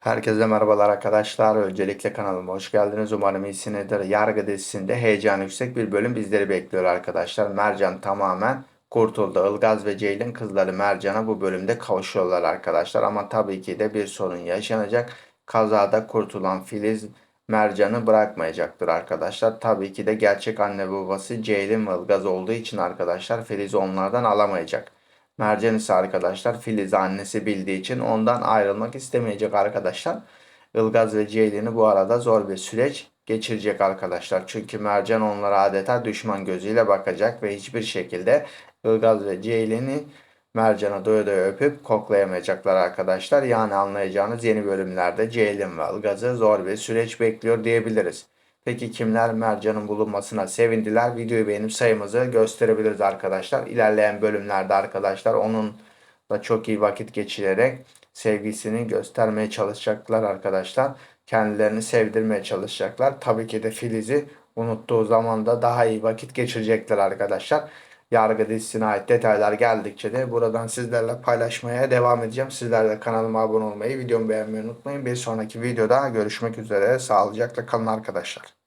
Herkese merhabalar arkadaşlar. Öncelikle kanalıma hoş geldiniz. Umarım iyisinizdir. Yargı dizisinde heyecan yüksek bir bölüm bizleri bekliyor arkadaşlar. Mercan tamamen kurtuldu. Ilgaz ve Ceylin kızları Mercan'a bu bölümde kavuşuyorlar arkadaşlar. Ama tabii ki de bir sorun yaşanacak. Kazada kurtulan Filiz Mercan'ı bırakmayacaktır arkadaşlar. Tabii ki de gerçek anne babası Ceylin ve Ilgaz olduğu için arkadaşlar Filiz onlardan alamayacak. Mercan ise arkadaşlar Filiz'i annesi bildiği için ondan ayrılmak istemeyecek arkadaşlar. Ilgaz ve Ceylin'i bu arada zor bir süreç geçirecek arkadaşlar. Çünkü Mercan onlara adeta düşman gözüyle bakacak ve hiçbir şekilde Ilgaz ve Ceylin'i Mercan'a doya doya öpüp koklayamayacaklar arkadaşlar. Yani anlayacağınız yeni bölümlerde Ceylin ve Ilgaz'ı zor bir süreç bekliyor diyebiliriz. Peki kimler Mercan'ın bulunmasına sevindiler? Videoyu beğenip sayımızı gösterebiliriz arkadaşlar. İlerleyen bölümlerde arkadaşlar onunla çok iyi vakit geçirerek sevgisini göstermeye çalışacaklar arkadaşlar. Kendilerini sevdirmeye çalışacaklar. Tabii ki de Filiz'i unuttuğu zaman da daha iyi vakit geçirecekler arkadaşlar. Yargı dizisine ait detaylar geldikçe de buradan sizlerle paylaşmaya devam edeceğim. Sizler de kanalıma abone olmayı, videomu beğenmeyi unutmayın. Bir sonraki videoda görüşmek üzere. Sağlıcakla kalın arkadaşlar.